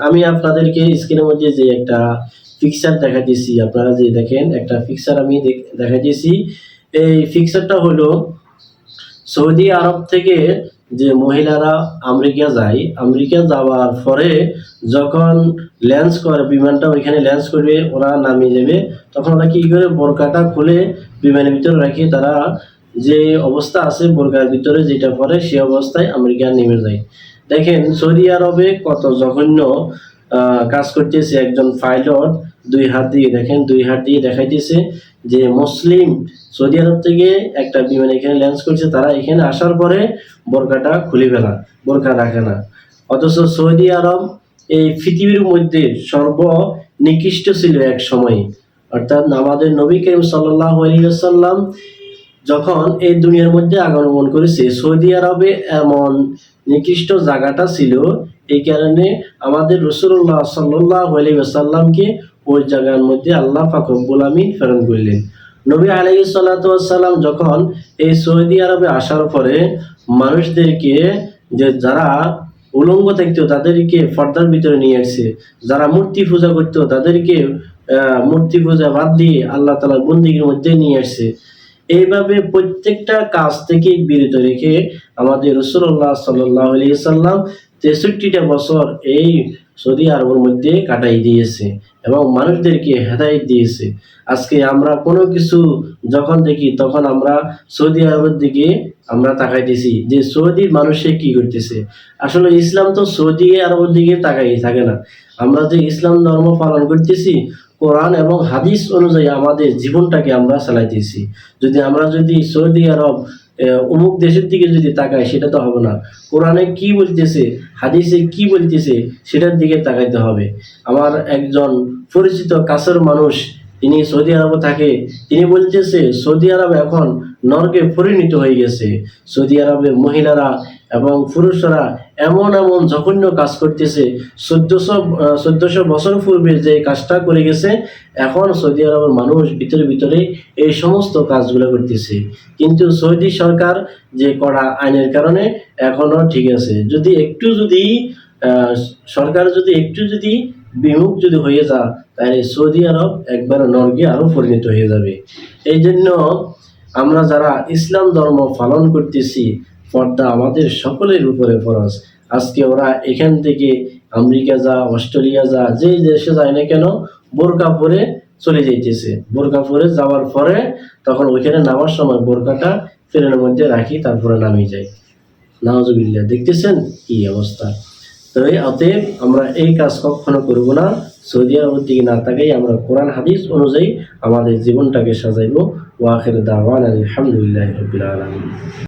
আমি আপনাদেরকে স্ক্রিনের মধ্যে যে একটা পিকচার দিয়েছি, আপনারা যে দেখেন, একটা পিকচার আমি দেখ- দিয়েছি। এই পিকচারটা হলো সৌদি আরব থেকে যে মহিলারা আমেরিকা যায়, আমেরিকা যাওয়ার পরে যখন ল্যান্স করে, বিমানটা ওইখানে ল্যান্স করবে, ওরা নামিয়ে যাবে তখন ওরা কি করে, বোরকাটা খুলে বিমানের ভিতরে রাখি তারা যে অবস্থা আছে, বোরকার ভিতরে যেটা পরে, সে অবস্থায় আমেরিকা নেমে যায়। দেখেন সৌদি আরবে কত জঘন্য কাজ করতেছে একজন পাইলট, দুই হাত দিয়ে, দেখেন, দুই হাত দিয়ে দেখাইতেছে যে মুসলিম সৌদি আরব থেকে একটা বিমান এখানে ল্যান্স করছে, তারা এখানে আসার পরে বোরকাটা খুলে ফেলা, বোরকা রাখে না। অথচ সৌদি আরব এই পৃথিবীর মধ্যে সর্ব নিকৃষ্ট ছিল এক সময়। অর্থাৎ আমাদের নবী করিম সাল্লাহ আলিয়াল্লাম যখন এই দুনিয়ার মধ্যে আগমন করেছে, সৌদি আরবে এমন নিকৃষ্ট জায়গাটা ছিল, এই কারণে আমাদের রসুল্লাহ সাল্লাহ আলাইসাল্লামকে ওই জায়গার মধ্যে আল্লাহ ফাকরুল আমিন প্রেরণ করলেন। নবী আলাই সাল্লাম যখন এই সৌদি আরবে আসার পরে মানুষদেরকে যে যারা উলঙ্গ থাকতো, তাদেরকে পর্দার ভিতরে নিয়ে আসছে, যারা মূর্তি পূজা করতো, তাদেরকে মূর্তি পূজা বাদ দিয়ে আল্লাহ তালা বন্দিগির মধ্যে নিয়ে আসছে। এইভাবে প্রত্যেকটা কাজ থেকে বিরত রেখে আমাদের রসুল্লাহ সাল্লাহ সাল্লাম তেষট্টিটা বছর এই সৌদি আরবের মধ্যে কাটাই দিয়েছে এবং মানুষদেরকে হেদায়ত দিয়েছে। আজকে আমরা কোনো কিছু যখন দেখি, তখন আমরা সৌদি আরবের দিকে আমরা তাকাইতেছি যে সৌদি মানুষে কি করতেছে। আসলে ইসলাম তো সৌদি আরবের দিকে তাকাই থাকে না। আমরা যে ইসলাম ধর্ম পালন করতেছি কোরআন এবং হাদিস অনুযায়ী আমাদের জীবনটাকে আমরা চালাইতেছি যদি আমরা যদি সৌদি আরব অমুক দেশের দিকে যদি তাকাই, সেটা তো হবে না। কোরআনে কি বলতেছে, হাদিসে কি বলতেছে, সেটার দিকে তাকাইতে হবে। আমার একজন পরিচিত কাছের মানুষ তিনি সৌদি আরবে থাকে তিনি বলতেছে, সৌদি আরব এখন নরকে পরিণত হয়ে গেছে। সৌদি আরবে মহিলারা এবং পুরুষরা এমন এমন জঘন্য কাজ করতেছে, চোদ্দশো চোদ্দশো বছর পূর্বে যে কাজটা করে গেছে, এখন সৌদি আরবের মানুষ ভিতরে ভিতরে এই সমস্ত কাজগুলো করতেছে। কিন্তু সৌদি সরকার যে কড়া আইনের কারণে এখনও ঠিক আছে। যদি একটু যদি সরকার যদি একটু যদি বিমুখ যদি হয়ে যা তাহলে সৌদি আরব একবার নরকে আরও পরিণত হয়ে যাবে। এই জন্য আমরা যারা ইসলাম ধর্ম পালন করতেছি পর্দা আমাদের সকলের উপরে ফরজ। আজকে ওরা এখান থেকে আমেরিকা যা, অস্ট্রেলিয়া যা, যে দেশে যায় না কেন বোরকা পরে চলে যাইতেছে। বোরকা পরে যাওয়ার পরে তখন ওইখানে নামার সময় বোরকাটা ট্রেনের মধ্যে রাখি, তারপরে নামিয়ে যাই। নাওজবিল্লা দেখতেছেন কি অবস্থা? তো অতএব আমরা এই কাজ কখনো করব না। সৌদি আরবের দিকে না তাকাই আমরা কোরআন, হাদিস অনুযায়ী আমাদের জীবনটাকে সাজাইব। ওয়াখের দাওয়ান আলহামদুলিল্লাহ রবিল আলমিন।